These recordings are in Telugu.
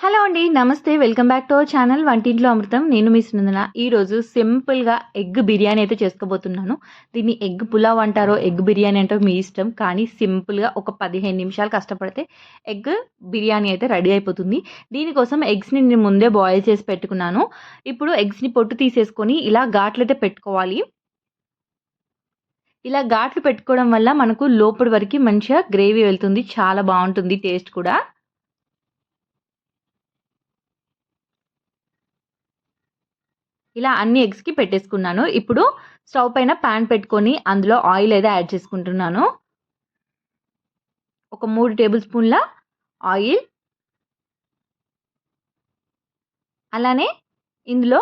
హలో అండి నమస్తే welcome back to our channel వంటింట్లో అమృతం. నేను మీ సునందన. ఈరోజు సింపుల్గా ఎగ్ బిర్యానీ అయితే చేసుకోబోతున్నాను. దీన్ని ఎగ్ పులావ్ అంటారో ఎగ్ బిర్యానీ అంటారో మీ ఇష్టం. కానీ సింపుల్గా ఒక పదిహేను నిమిషాలు కష్టపడితే ఎగ్ బిర్యానీ అయితే రెడీ అయిపోతుంది. దీనికోసం ఎగ్స్ని నేను ముందే బాయిల్ చేసి పెట్టుకున్నాను. ఇప్పుడు ఎగ్స్ని పొట్టు తీసేసుకొని ఇలా ఘాట్లు అయితే పెట్టుకోవాలి. ఇలా ఘాట్లు పెట్టుకోవడం వల్ల మనకు లోపలి వరకు మంచిగా గ్రేవీ వెళ్తుంది. చాలా బాగుంటుంది టేస్ట్ కూడా. ఇలా అన్ని ఎగ్స్కి పెట్టేసుకున్నాను. ఇప్పుడు స్టవ్ పైన ప్యాన్ పెట్టుకొని అందులో ఆయిల్ అయితే యాడ్ చేసుకుంటున్నాను. ఒక మూడు టేబుల్ స్పూన్ల ఆయిల్. అలానే ఇందులో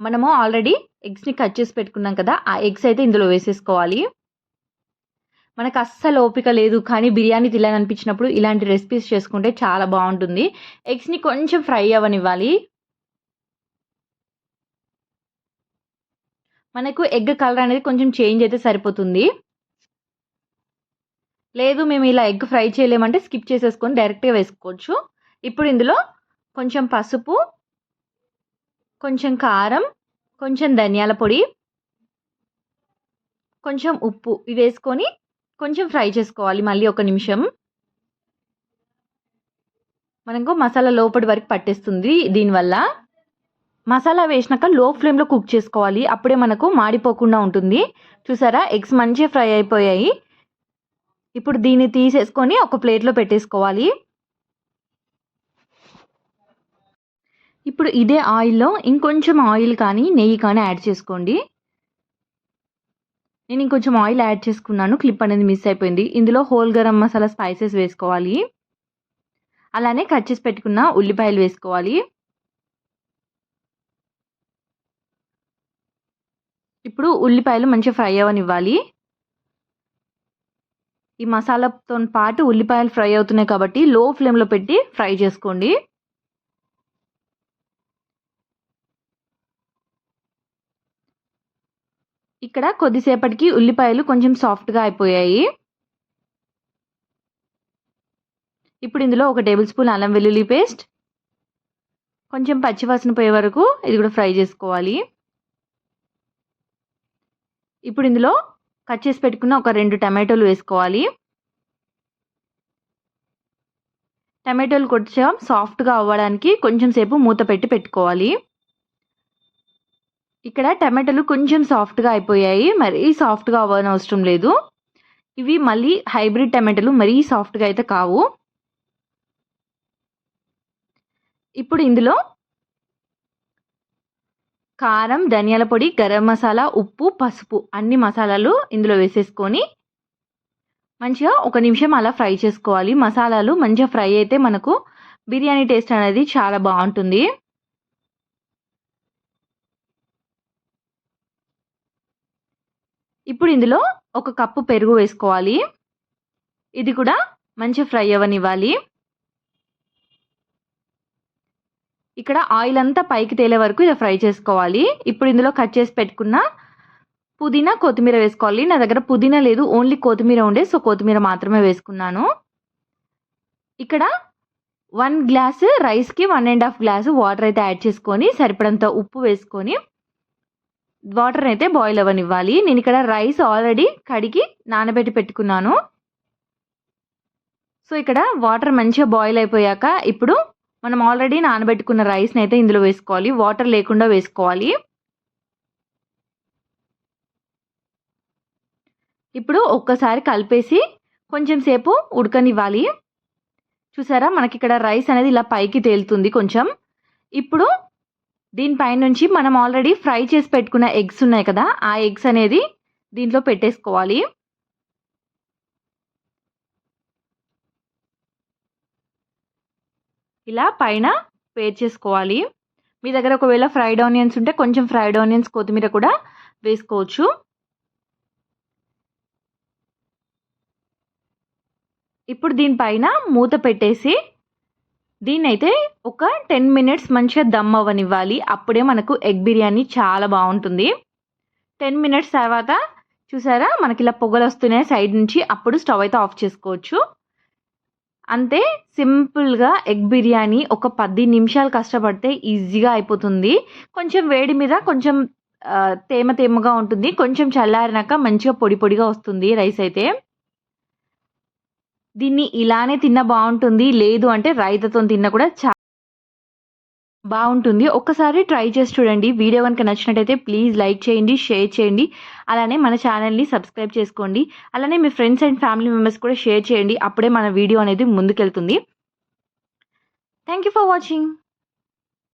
మనము ఆల్రెడీ ఎగ్స్ని కట్ చేసి పెట్టుకున్నాం కదా ఆ ఎగ్స్ అయితే ఇందులో వేసేసుకోవాలి. మనకు అస్సలు ఓపిక లేదు కానీ బిర్యానీ తినాలనిపించినప్పుడు ఇలాంటి రెసిపీస్ చేసుకుంటే చాలా బాగుంటుంది. ఎగ్స్ని కొంచెం ఫ్రై అవ్వనివ్వాలి. మనకు ఎగ్ కలర్ అనేది కొంచెం చేంజ్ అయితే సరిపోతుంది. లేదు మేము ఇలా ఎగ్ ఫ్రై చేయలేమంటే స్కిప్ చేసేసుకొని డైరెక్ట్గా వేసుకోవచ్చు. ఇప్పుడు ఇందులో కొంచెం పసుపు కొంచెం కారం కొంచెం ధనియాల పొడి కొంచెం ఉప్పు ఇవి వేసుకొని కొంచెం ఫ్రై చేసుకోవాలి మళ్ళీ ఒక నిమిషం. మనకు మసాలా లోపటి వరకు పట్టేస్తుంది దీనివల్ల. మసాలా వేసినాక లో ఫ్లేమ్లో కుక్ చేసుకోవాలి. అప్పుడే మనకు మాడిపోకుండా ఉంటుంది. చూసారా? ఎగ్స్ మంచిగా ఫ్రై అయిపోయాయి. ఇప్పుడు దీన్ని తీసేసుకొని ఒక ప్లేట్లో పెట్టేసుకోవాలి. ఇప్పుడు ఇదే ఆయిల్లో ఇంకొంచెం ఆయిల్ కానీ నెయ్యి కానీ యాడ్ చేసుకోండి. నేను ఇంకొంచెం ఆయిల్ యాడ్ చేసుకున్నాను. క్లిప్ అనేది మిస్ అయిపోయింది. ఇందులో హోల్ గరం మసాలా స్పైసెస్ వేసుకోవాలి. అలానే కట్ చేసి పెట్టుకున్న ఉల్లిపాయలు వేసుకోవాలి. ఇప్పుడు ఉల్లిపాయలు మంచిగా ఫ్రై అవ్వనివ్వాలి ఈ మసాలాతో పాటు ఉల్లిపాయలు ఫ్రై అవుతున్నాయి కాబట్టి లో ఫ్లేమ్లో పెట్టి ఫ్రై చేసుకోండి. ఇక్కడ కొద్దిసేపటికి ఉల్లిపాయలు కొంచెం సాఫ్ట్గా అయిపోయాయి. ఇప్పుడు ఇందులో ఒక టేబుల్ స్పూన్ అల్లం వెల్లుల్లి పేస్ట్ కొంచెం పచ్చివాసన పోయే వరకు ఇది కూడా ఫ్రై చేసుకోవాలి. ఇప్పుడు ఇందులో కట్ చేసి పెట్టుకున్న ఒక రెండు టమాటోలు వేసుకోవాలి. టమాటోలు కొంచెం సాఫ్ట్గా అవ్వడానికి కొంచెం సేపు మూత పెట్టి పెట్టుకోవాలి. ఇక్కడ టమాటాలు కొంచెం సాఫ్ట్గా అయిపోయాయి. మరీ సాఫ్ట్గా అవ్వని అవసరం లేదు. ఇవి మళ్ళీ హైబ్రిడ్ టమాటాలు మరీ సాఫ్ట్గా అయితే కావు. ఇప్పుడు ఇందులో కారం ధనియాల పొడి గరం మసాలా ఉప్పు పసుపు అన్ని మసాలాలు ఇందులో వేసేసుకొని మంచిగా ఒక నిమిషం అలా ఫ్రై చేసుకోవాలి. మసాలాలు మంచిగా ఫ్రై అయితే మనకు బిర్యానీ టేస్ట్ అనేది చాలా బాగుంటుంది. ఇప్పుడు ఇందులో ఒక కప్పు పెరుగు వేసుకోవాలి. ఇది కూడా మంచిగా ఫ్రై అవ్వనివ్వాలి. ఇక్కడ ఆయిల్ అంతా పైకి తేలే వరకు ఇలా ఫ్రై చేసుకోవాలి. ఇప్పుడు ఇందులో కట్ చేసి పెట్టుకున్న పుదీనా కొత్తిమీర వేసుకోవాలి. నా దగ్గర పుదీనా లేదు ఓన్లీ కొత్తిమీర ఉండే సో కొత్తిమీర మాత్రమే వేసుకున్నాను. ఇక్కడ వన్ గ్లాస్ రైస్కి one and half glass water అయితే యాడ్ చేసుకొని సరిపడంత ఉప్పు వేసుకొని వాటర్ అయితే బాయిల్ అవ్వనివ్వాలి. నేను ఇక్కడ రైస్ ఆల్రెడీ కడిగి నానబెట్టి పెట్టుకున్నాను. సో ఇక్కడ వాటర్ మంచిగా బాయిల్ అయిపోయాక ఇప్పుడు మనం ఆల్రెడీ నానబెట్టుకున్న రైస్ని అయితే ఇందులో వేసుకోవాలి. వాటర్ లేకుండా వేసుకోవాలి. ఇప్పుడు ఒక్కసారి కలిపేసి కొంచెం సేపు ఉడకనివ్వాలి. చూసారా? మనకి ఇక్కడ రైస్ అనేది ఇలా పైకి తేలుతుంది కొంచెం. ఇప్పుడు దీనిపైన నుంచి మనం ఆల్రెడీ ఫ్రై చేసి పెట్టుకున్న ఎగ్స్ ఉన్నాయి కదా? ఆ ఎగ్స్ అనేది దీంట్లో పెట్టేసుకోవాలి. ఇలా పైన పేర్చేసుకోవాలి మీ దగ్గర ఒకవేళ ఫ్రైడ్ ఆనియన్స్ ఉంటే కొంచెం ఫ్రైడ్ ఆనియన్స్ కొత్తిమీర కూడా వేసుకోవచ్చు. ఇప్పుడు దీనిపైన మూత పెట్టేసి దీన్నైతే ఒక టెన్ మినిట్స్ మంచిగా దమ్ అవ్వనివ్వాలి. అప్పుడే మనకు ఎగ్ బిర్యానీ చాలా బాగుంటుంది. టెన్ మినిట్స్ తర్వాత చూసారా? మనకి ఇలా పొగలు వస్తున్నాయి సైడ్ నుంచి. అప్పుడు స్టవ్ అయితే ఆఫ్ చేసుకోవచ్చు. అంతే సింపుల్గా ఎగ్ బిర్యానీ ఒక పది నిమిషాలు కష్టపడితే ఈజీగా అయిపోతుంది. కొంచెం వేడి మీద కొంచెం తేమ తేమగా ఉంటుంది. కొంచెం చల్లారినాక మంచిగా పొడి పొడిగా వస్తుంది రైస్ అయితే. దీన్ని ఇలానే తిన్న బాగుంటుంది. లేదు అంటే రైతాతో తిన్న కూడా చాలా బాగుంటుంది. ఒక్కసారి ట్రై చేసి చూడండి. వీడియో కనుక నచ్చినట్టయితే ప్లీజ్ లైక్ చేయండి షేర్ చేయండి. అలానే మన ఛానల్ని సబ్స్క్రైబ్ చేసుకోండి. అలానే మీ ఫ్రెండ్స్ అండ్ ఫ్యామిలీ మెంబర్స్ కూడా షేర్ చేయండి. అప్పుడే మన వీడియో అనేది ముందుకెళ్తుంది. Thank you for watching